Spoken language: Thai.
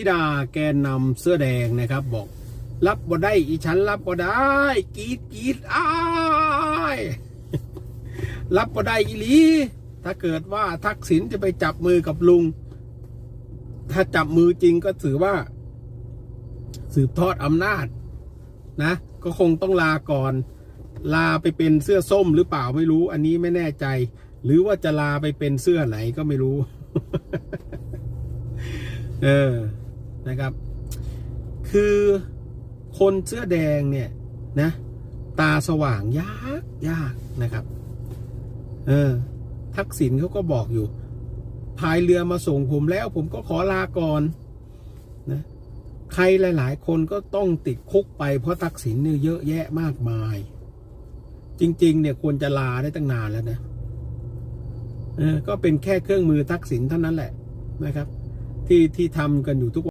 ธิดาแกนนำเสื้อแดงนะครับ บอก รับบ่ได้อีฉันรับบ่ได้กีดกีดอ้ายรับบ่ได้อีหลีถ้าเกิดว่าทักษิณจะไปจับมือกับลุง ถ้าจับมือจริงก็ถือว่า สืบทอดอำนาจ นะ ก็คงต้องลาก่อน ลาไปเป็นเสื้อส้มหรือเปล่าไม่รู้ อันนี้ไม่แน่ใจ หรือว่าจะลาไปเป็นเสื้อไหนก็ไม่รู้ เออ นะครับ คือคนเสื้อแดงเนี่ยนะ ตาสว่างยากยากนะครับ เออ ทักษิณเขาก็บอกอยู่พายเรือมาส่งผมแล้ว ผมก็ขอลาก่อนนะใครหลายๆ คนก็ต้องติดคุกไปเพราะทักษิณเนี่ยเยอะแยะมากมาย จริง ๆ เนี่ยควรจะลาได้ตั้งนานแล้วนะก็เป็นแค่เครื่องมือทักษิณเท่านั้นแหละนะครับ ที่ที่ทำกันอยู่ทุกวัน